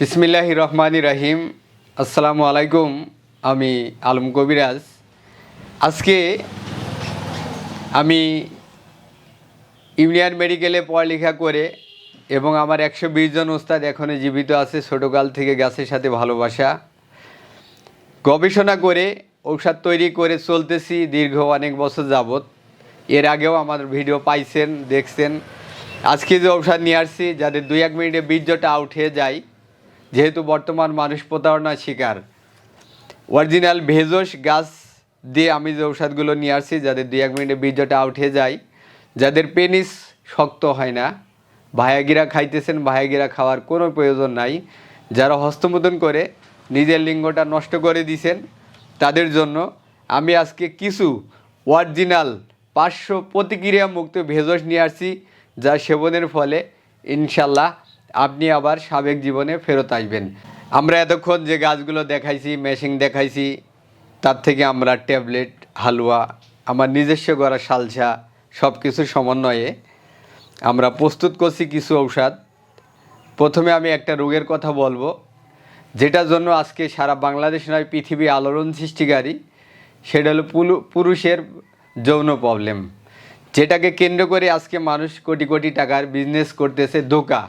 বিসমিল্লাহ রহমানি রাহিম। আসসালামু আলাইকুম, আমি আলম কবিরাজ। আজকে আমি ইউনিয়ন মেডিকেলে পড়ালেখা করে এবং আমার একশো বিশ জন ওস্তাদ এখনও জীবিত আছে, ছোটোকাল থেকে গাছের সাথে ভালোবাসা। গবেষণা করে, ঔষধ তৈরি করে চলতেছি দীর্ঘ অনেক বছর যাবৎ। এর আগেও আমার ভিডিও পাইছেন, দেখছেন। আজকে যে ঔষধ নিয়ে আসছি যাদের দুই এক মিনিটে বীর্যটা আউট হয়ে যায়। যেহেতু বর্তমান মানুষ প্রতারণার শিকার। অরিজিনাল ভেজস গাছ দিয়ে আমি যে ঔষধগুলো নিয়ে আসছি, যাদের দুই এক মিনিটে বীর্যটা হয়ে যায়, যাদের পেনিস শক্ত হয় না, ভায়াগিরা খাইতেছেন, ভায়াগিরা খাওয়ার কোনো প্রয়োজন নাই। যারা হস্তমোদন করে, নিজের লিঙ্গটা নষ্ট করে দিছেন, তাদের জন্য আমি আজকে কিছু অরিজিনাল পাঁচশো প্রতিক্রিয়া মুক্ত ভেষজ নিয়ে আসছি, যা সেবনের ফলে ইনশাল্লাহ আপনি আবার সাবেক জীবনে ফেরত আসবেন। আমরা এতক্ষণ যে গাছগুলো দেখাইছি, মেশিন দেখাইছি, তার থেকে আমরা ট্যাবলেট, হালুয়া, আমার নিজস্ব গড়া সালসা সব কিছু সমন্বয়ে আমরা প্রস্তুত করছি কিছু ঔষধ। প্রথমে আমি একটা রোগের কথা বলব, যেটার জন্য আজকে সারা বাংলাদেশ নয়, পৃথিবী আলোড়ন সৃষ্টিকারী, সেটা হলো পুরুষের যৌন প্রবলেম যেটাকে কেন্দ্র করে আজকে মানুষ কোটি কোটি টাকার বিজনেস করতেছে ধোকা।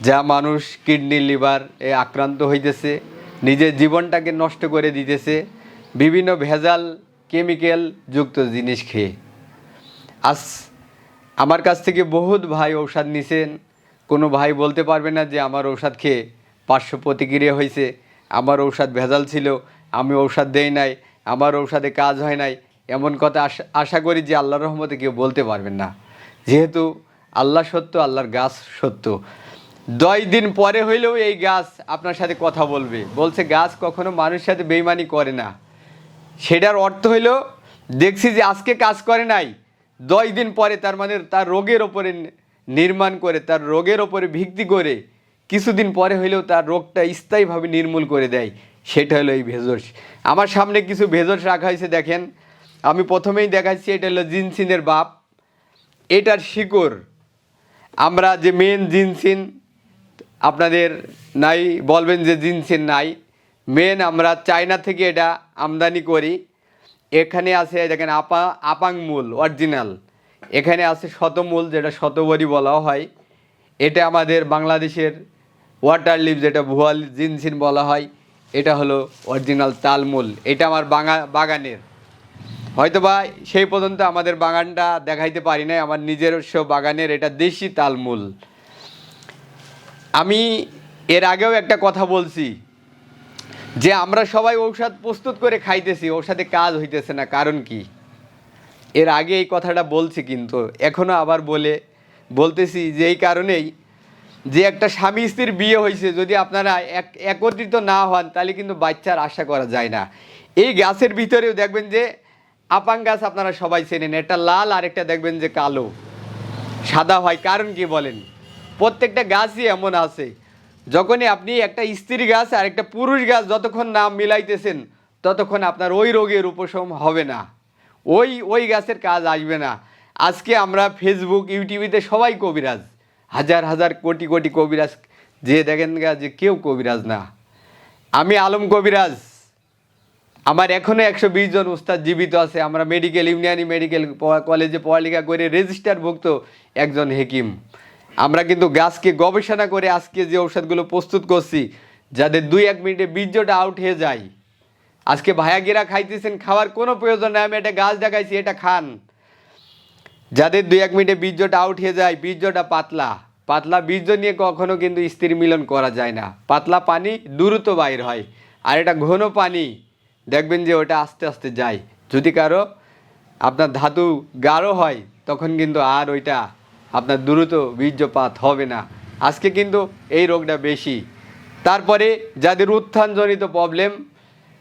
যা মানুষ কিডনি লিভার এ আক্রান্ত হইতেছে, নিজের জীবনটাকে নষ্ট করে দিতেছে, বিভিন্ন ভেজাল কেমিক্যাল যুক্ত জিনিস খেয়ে। আজ আমার কাছ থেকে বহুত ভাই ঔষধ নিছেন, কোনো ভাই বলতে পারবে না যে আমার ঔষধ খেয়ে পার্শ্ব প্রতিক্রিয়া হয়েছে আমার ঔষধ ভেজাল ছিল, আমি ঔষধ দেই নাই, আমার ঔষধে কাজ হয় নাই, এমন কথা আশা আশা করি যে আল্লাহর রহমতে কেউ বলতে পারবেন না। যেহেতু আল্লাহ সত্য, আল্লাহর গাছ সত্য। দশ দিন পরে হইলেও এই গাছ আপনার সাথে কথা বলবে। বলছে, গাছ কখনো মানুষের সাথে বেইমানি করে না। সেটার অর্থ হইল, দেখছি যে আজকে কাজ করে নাই, দশ দিন পরে তার মানে তার রোগের ওপরে নির্মাণ করে, তার রোগের ওপরে ভিত্তি করে কিছুদিন পরে হইলেও তার রোগটা স্থায়ীভাবে নির্মূল করে দেয়। সেটা হলো এই ভেষজ। আমার সামনে কিছু ভেষজ রাখা হয়েছে, দেখেন। আমি প্রথমেই দেখাচ্ছি, এটা হলো জিনসিনের বাপ। এটার শিকড়। আমরা যে মেন জিনসিন আপনাদের নাই, বলবেন যে জিনসিন নাই। মেন আমরা চায়না থেকে এটা আমদানি করি। এখানে আছে, দেখেন, আপা, আপাং মূল অরিজিনাল এখানে আছে শতমূল, যেটা শতবরী বলা হয়। এটা আমাদের বাংলাদেশের ওয়াটার লিভ যেটা ভুয়াল জিনসিন বলা হয়। এটা হলো অরিজিনাল তালমূল। এটা আমার বাঙা, বাগানের। হয়তো বা সেই পর্যন্ত আমাদের বাগানটা দেখাইতে পারি নাই। আমার নিজস্ব বাগানের এটা দেশি তালমূল। আমি এর আগেও একটা কথা বলছি যে আমরা সবাই ঔষধ প্রস্তুত করে খাইতেছি, ঔষধে কাজ হইতেছে না, কারণ কি? এর আগে এই কথাটা বলছি কিন্তু এখনও আবার বলে, বলতেছি যে এই কারণেই যে একটা স্বামী স্ত্রীর বিয়ে হয়েছে যদি আপনারা এক, একত্রিত না হন, তাহলে কিন্তু বাচ্চার আশা করা যায় না। এই গাছের ভিতরেও দেখবেন যে আপাং গাছ আপনারা সবাই চেনেন, একটা লাল আর একটা দেখবেন যে কালো। সাদা হয়, কারণ কি বলেন? প্রত্যেকটা গাছই এমন আছে। যখনই আপনি একটা স্ত্রী গাছ আর একটা পুরুষ গাছ যতক্ষণ নাম মিলাইতেছেন, ততক্ষণ আপনার ওই রোগের উপশম হবে না। ওই ওই গাছের কাজ আসবে না। আজকে আমরা ফেসবুক ইউটিউবেতে সবাই কবিরাজ। হাজার হাজার, কোটি কোটি কবিরাজ। যে দেখেন গা যে কেউ কবিরাজ না। আমি আলম কবিরাজ। আমার এখনও একশো বিশ জন উস্তাদ জীবিত আছে। আমরা মেডিকেল ইউনিয়নি মেডিকেল কলেজে পড়ালেখা করে রেজিস্টারভুক্ত একজন হেকিম। আমরা কিন্তু গাছকে গবেষণা করে আজকে যে ঔষধগুলো প্রস্তুত করছি, যাদের দুই এক মিনিটে বীর্যটা আউট হয়ে যায়। আজকে ভায়াগিরা খাইতেছেন, খাওয়ার কোনো প্রয়োজন নেই, আমি এটা গাছ দেখাইছি, এটা খান। যাদের দুই এক মিনিটে বীর্যটা আউট হয়ে যায়, বীর্যটা পাতলা। পাতলা বীর্য নিয়ে কখনো কিন্তু স্ত্রী মিলন করা যায় না। পাতলা পানি দ্রুত বাইর হয়, আর এটা ঘন পানি, দেখবেন যে ওটা আস্তে আস্তে যায়। যদি কারও আপনার ধাতু গাঢ় হয়, তখন কিন্তু আর ওইটা আপনার দ্রুত বীর্যপাত হবে না। আজকে কিন্তু এই রোগটা বেশি। তারপরে যাদের উত্থানজনিত প্রবলেম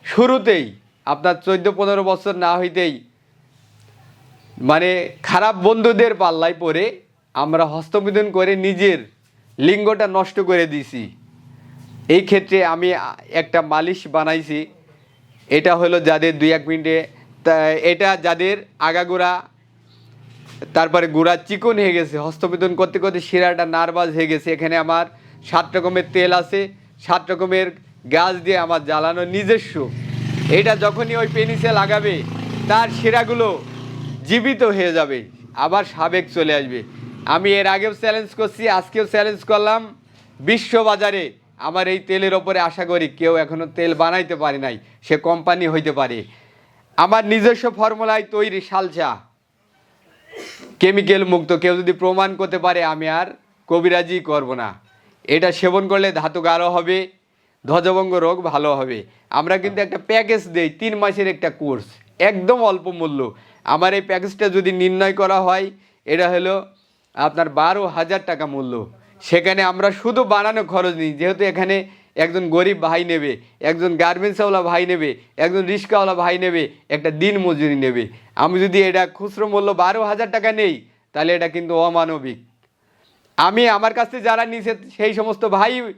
শুরুতেই আপনার চোদ্দ পনেরো বছর না হইতেই মানে খারাপ বন্ধুদের পাল্লায় পড়ে আমরা হস্তমিদন করে নিজের লিঙ্গটা নষ্ট করে দিছি। এই ক্ষেত্রে আমি একটা মালিশ বানাইছি। এটা হলো যাদের দুই এক মিনিটে এটা যাদের আগাগোড়া তারপরে গুড়া চিকন হয়ে গেছে হস্তমিদন করতে করতে শিরাটা নার্ভাস হয়ে গেছে। এখানে আমার সাত রকমের তেল আছে, সাত রকমের গাছ দিয়ে আমার জ্বালানো নিজস্ব। এটা যখনই ওই পেনিসে লাগাবে, তার শিরাগুলো জীবিত হয়ে যাবে, আবার সাবেক চলে আসবে। আমি এর আগেও চ্যালেঞ্জ করছি, আজকেও চ্যালেঞ্জ করলাম। বিশ্ব বাজারে আমার এই তেলের ওপরে আশা করি কেউ এখনও তেল বানাইতে পারে নাই, সে কোম্পানি হইতে পারে। আমার নিজস্ব ফর্মুলায় তৈরি শালচা। কেমিক্যাল মুক্ত, কেউ যদি প্রমাণ করতে পারে, আমি আর কবিরাজি করব না। এটা সেবন করলে ধাতু গাঢ় হবে, ধ্বজভঙ্গ রোগ ভালো হবে। আমরা কিন্তু একটা প্যাকেজ দেই, তিন মাসের একটা কোর্স, একদম অল্প মূল্য। আমার এই প্যাকেজটা যদি নির্ণয় করা হয়, এটা হলো আপনার বারো হাজার টাকা মূল্য। সেখানে আমরা শুধু বানানো খরচ নিই, যেহেতু এখানে একজন গরিব ভাই নেবে, একজন গার্মেন্টসওয়ালা ভাই নেবে, একজন রিক্সাওয়ালা ভাই নেবে, একটা দিন মজুরি নেবে। আমি যদি এটা খুচরো মূল্য বারো হাজার টাকা নেই, তাহলে এটা কিন্তু অমানবিক। আমি আমার কাছে যারা নিছে, সেই সমস্ত ভাই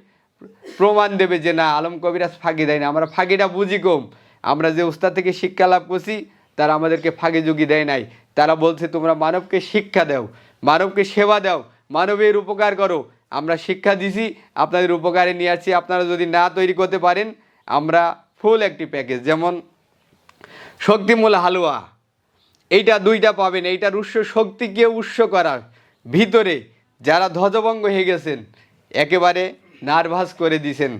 প্রমাণ দেবে যে না, আলম কবিরাজ ফাঁকি দেয় না। আমরা ফাঁকিটা বুঝি কম। আমরা যে উস্তাদ থেকে শিক্ষা লাভ করছি, তারা আমাদেরকে ফাঁকি যোগী দেয় নাই। তারা বলছে, তোমরা মানবকে শিক্ষা দাও, মানবকে সেবা দাও, মানবের উপকার করো আমরা শিক্ষা দিছি, আপনাদের উপকারে নিয়ে আসছি। আপনারা যদি না তৈরি করতে পারেন, আমরা ফুল একটি প্যাকেজ যেমন শক্তিমূল হালুয়া। এইটা দুইটা পাবেন, এইটার উৎস শক্তিকে উৎস করার। ভিতরে যারা ধ্বজভঙ্গ হয়ে গেছেন, একেবারে নার্ভাস করে দিছেন।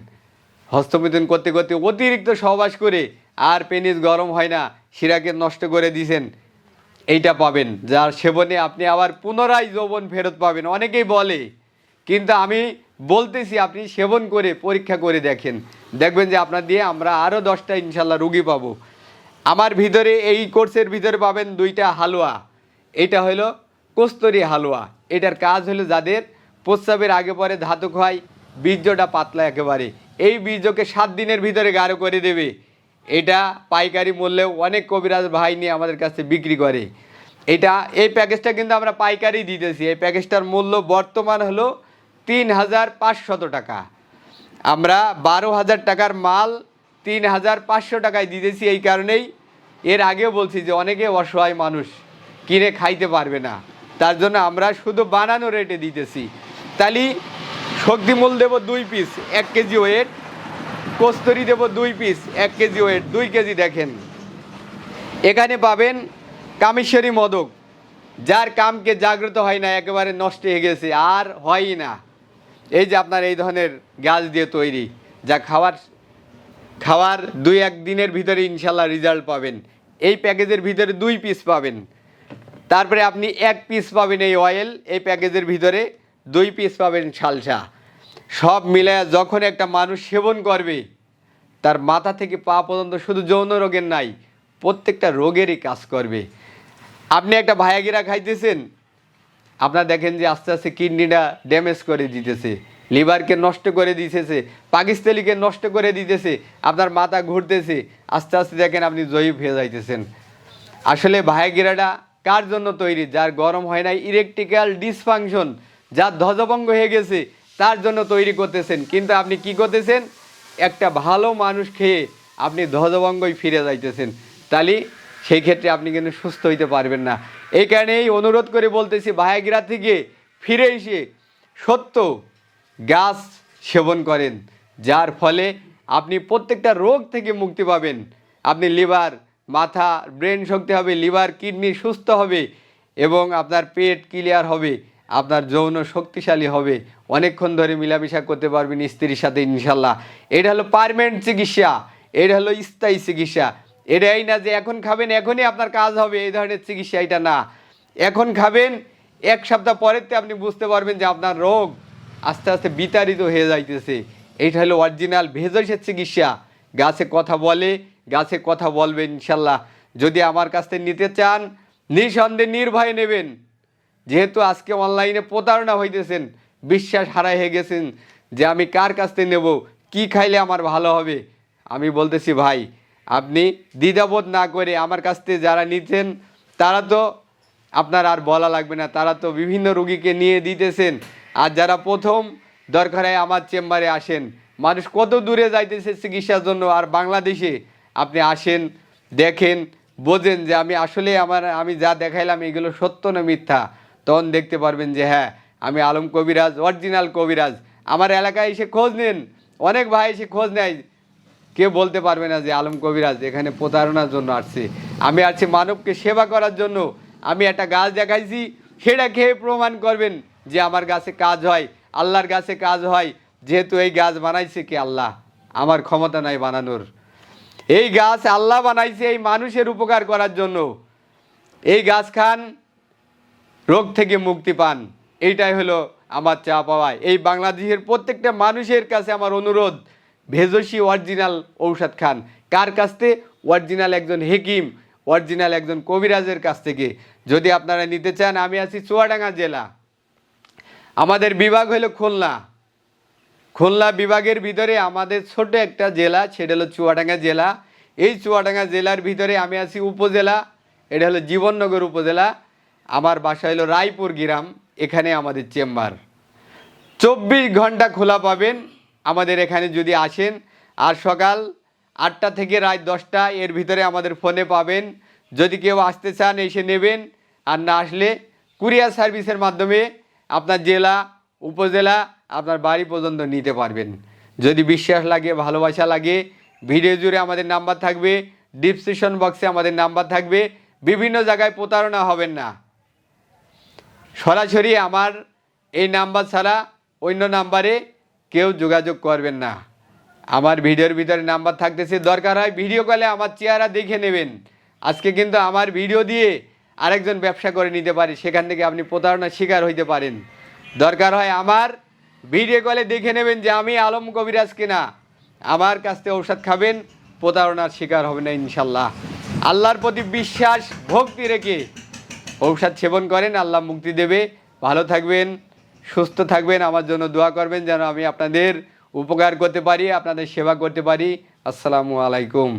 হস্তমিথুন করতে করতে অতিরিক্ত সহবাস করে আর পেনিস গরম হয় না, শিরাকে নষ্ট করে দিছেন। এইটা পাবেন, যার সেবনে আপনি আবার পুনরায় যৌবন ফেরত পাবেন। অনেকেই বলে কিন্তু আমি বলতেছি, আপনি সেবন করে পরীক্ষা করে দেখেন। দেখবেন যে আপনার দিয়ে আমরা আরও দশটা ইনশাল্লাহ রুগী পাবো। আমার ভিতরে এই কোর্সের ভিতরে পাবেন দুইটা হালুয়া। এটা হলো কস্তুরি হালুয়া। এটার কাজ হলো যাদের প্রস্রাবের আগে পরে ধাতু হয় বীর্যটা পাতলা একেবারে। এই বীর্যকে সাত দিনের ভিতরে গাঢ় করে দেবে। এটা পাইকারি মূল্যে অনেক কবিরাজ ভাই নিয়ে আমাদের কাছে বিক্রি করে। এটা, এই প্যাকেজটা কিন্তু আমরা পাইকারি দিতেছি। এই প্যাকেজটার মূল্য বর্তমান হলো তিন হাজার পাঁচশত টাকা। আমরা বারো হাজার টাকার মাল তিন হাজার পাঁচশো টাকায় দিতেছি এই কারণেই। এর আগেও বলছি যে অনেকে অসহায় মানুষ কিনে খাইতে পারবে না। তার জন্য আমরা শুধু বানানো রেটে দিতেছি। তাহলে শক্তিমূল দেব দুই পিস, এক কেজি ওয়েট। কস্তুরি দেব দুই পিস, এক কেজি ওয়েট, দুই কেজি দেখেন। এখানে পাবেন কামেশ্বরী মদক। যার কামকে জাগ্রত হয় না, একেবারে নষ্ট হয়ে গেছে, আর হয়ই না। এই যে আপনার এই ধরনের গাছ দিয়ে তৈরি, যা খাওয়ার খাওয়ার দুই এক দিনের ভিতরে ইনশাল্লাহ রেজাল্ট পাবেন। এই প্যাকেজের ভিতরে দুই পিস পাবেন। তারপরে আপনি এক পিস পাবেন এই অয়েল এই প্যাকেজের ভিতরে দুই পিস পাবেন সালসা। সব মিলে যখন একটা মানুষ সেবন করবে, তার মাথা থেকে পা পর্যন্ত শুধু যৌন রোগের নাই, প্রত্যেকটা রোগেরই কাজ করবে। আপনি একটা ভায়াগিরা খাইতেছেন আপনার দেখেন যে আস্তে আস্তে কিডনিটা ড্যামেজ করে দিতেছে লিভারকে নষ্ট করে দিতেছে, পাকিস্তানিকে নষ্ট করে দিতেছে, আপনার মাথা ঘুরতেছে, আস্তে আস্তে দেখেন আপনি জয়ীব হয়ে যাইতেছেন। আসলে ভায়াগিরাটা কার জন্য তৈরি? যার গরম হয় না ইলেকট্রিক্যাল ডিসফাংশন যার ধ্বজভঙ্গ হয়ে গেছে, তার জন্য তৈরি করতেছেন। কিন্তু আপনি কি করতেছেন? একটা ভালো মানুষ খেয়ে আপনি ধ্বজভঙ্গই ফিরে যাইতেছেন। তাহলে সেই ক্ষেত্রে আপনি কিন্তু সুস্থ হইতে পারবেন না। এই কারণেই অনুরোধ করে বলতেছি ভায়াগিরা থেকে ফিরে এসে সত্য গাছ সেবন করেন, যার ফলে আপনি প্রত্যেকটা রোগ থেকে মুক্তি পাবেন। আপনি লিভার, মাথা, ব্রেন শক্তি হবে, লিভার, কিডনি সুস্থ হবে এবং আপনার পেট ক্লিয়ার হবে, আপনার যৌন শক্তিশালী হবে। অনেকক্ষণ ধরে মিলামিশা করতে পারবেন স্ত্রীর সাথে ইনশাল্লাহ। এটা হলো পারমানেন্ট চিকিৎসা, এটা হলো স্থায়ী চিকিৎসা। এটাই না যে এখন খাবেন, এখনই আপনার কাজ হবে, এই ধরনের চিকিৎসা এটা না। এখন খাবেন, এক সপ্তাহ পরেতে আপনি বুঝতে পারবেন যে আপনার রোগ আস্তে আস্তে বিতাড়িত হয়ে যাইতেছে। এইটা হলো অরিজিনাল ভেষজের চিকিৎসা। গাছে কথা বলে, গাছে কথা বলবে ইনশাল্লাহ। যদি আমার কাছ থেকে নিতে চান, নিঃসন্দেহে নির্ভয়ে নেবেন। যেহেতু আজকে অনলাইনে প্রতারণা হইতেছেন, বিশ্বাস হারাই হয়ে গেছেন যে আমি কার কাছ থেকে নেব, কি খাইলে আমার ভালো হবে? আমি বলতেছি, ভাই আপনি দ্বিধাবোধ না করে আমার কাছ থেকে যারা নিচ্ছেন, তারা তো আপনার আর বলা লাগবে না, তারা তো বিভিন্ন রুগীকে নিয়ে দিতেছেন। আর যারা প্রথম দরকার হয় আমার চেম্বারে আসেন, মানুষ কত দূরে যাইতেছে চিকিৎসার জন্য, আর বাংলাদেশে আপনি আসেন, দেখেন, বোঝেন যে আমি আসলে আমার, আমি যা দেখাইলাম এগুলো সত্য না মিথ্যা। তখন দেখতে পারবেন যে হ্যাঁ আমি আলম কবিরাজ, অরিজিনাল কবিরাজ। আমার এলাকায় এসে খোঁজ নেন, অনেক ভাই এসে খোঁজ নেয় কেউ বলতে পারবে না যে আলম কবিরাজ এখানে প্রতারণার জন্য আসছে। আমি আসছি মানবকে সেবা করার জন্য। আমি একটা গাছ দেখাইছি, সেটা খেয়ে প্রমাণ করবেন যে আমার গাছে কাজ হয়, আল্লাহর গাছে কাজ হয়। যেহেতু এই গাছ বানাইছে কি আল্লাহ? আমার ক্ষমতা নাই বানানোর। এই গাছ আল্লাহ বানাইছে এই মানুষের উপকার করার জন্য। এই গাছ খান, রোগ থেকে মুক্তি পান। এইটাই হলো আমার চা পাওয়ায় এই বাংলাদেশের প্রত্যেকটা মানুষের কাছে আমার অনুরোধ ভেজসি অরিজিনাল ঔষধ খান। কার কাছ থেকে? অরিজিনাল একজন হেকিম, অরিজিনাল একজন কবিরাজের কাছ থেকে। যদি আপনারা নিতে চান, আমি আছি চুয়াডাঙ্গা জেলা। আমাদের বিভাগ হলো খুলনা। খুলনা বিভাগের ভিতরে আমাদের ছোট একটা জেলা, সেটা হলো চুয়াডাঙ্গা জেলা। এই চুয়াডাঙ্গা জেলার ভিতরে আমি আছি উপজেলা, এটা হলো জীবননগর উপজেলা। আমার বাসা হলো রায়পুর গ্রাম, এখানে আমাদের চেম্বার। চব্বিশ ঘণ্টা খোলা পাবেন। আমাদের এখানে যদি আসেন, আর সকাল আটটা থেকে রাত দশটা এর ভিতরে আমাদের ফোনে পাবেন। যদি কেউ আসতে চান, এসে নেবেন। আর না আসলে কুরিয়ার সার্ভিসের মাধ্যমে আপনার জেলা, উপজেলা, আপনার বাড়ি পর্যন্ত নিতে পারবেন। যদি বিশ্বাস লাগে, ভালোবাসা লাগে, ভিডিও জুড়ে আমাদের নাম্বার থাকবে, ডিসক্রিপশন বক্সে আমাদের নাম্বার থাকবে। বিভিন্ন জায়গায় প্রতারণা হবেন না। সরাসরি আমার এই নাম্বার ছাড়া অন্য নাম্বারে কেউ যোগাযোগ করবেন না। আমার ভিডিওর ভিতরে নাম্বার থাকতেছে, দরকার হয় ভিডিও কলে আমার চেহারা দেখে নেবেন। আজকে কিন্তু আমার ভিডিও দিয়ে আরেকজন ব্যবসা করে নিতে পারে, সেখান থেকে আপনি প্রতারণার শিকার হইতে পারেন। দরকার হয় আমার ভিডিও কলে দেখে নেবেন যে আমি আলম কবিরাজ কিনা। আমার কাছ থেকে ঔষধ খাবেন, প্রতারণার শিকার হবে না ইনশাল্লাহ। আল্লাহর প্রতি বিশ্বাস, ভক্তি রেখে ঔষধ সেবন করেন, আল্লাহ মুক্তি দেবে। ভালো থাকবেন। সুস্থ থাকবেন, আমার জন্য দোয়া করবেন যেন আমি আপনাদের উপকার করতে পারি, আপনাদের সেবা করতে পারি। আসসালামু আলাইকুম।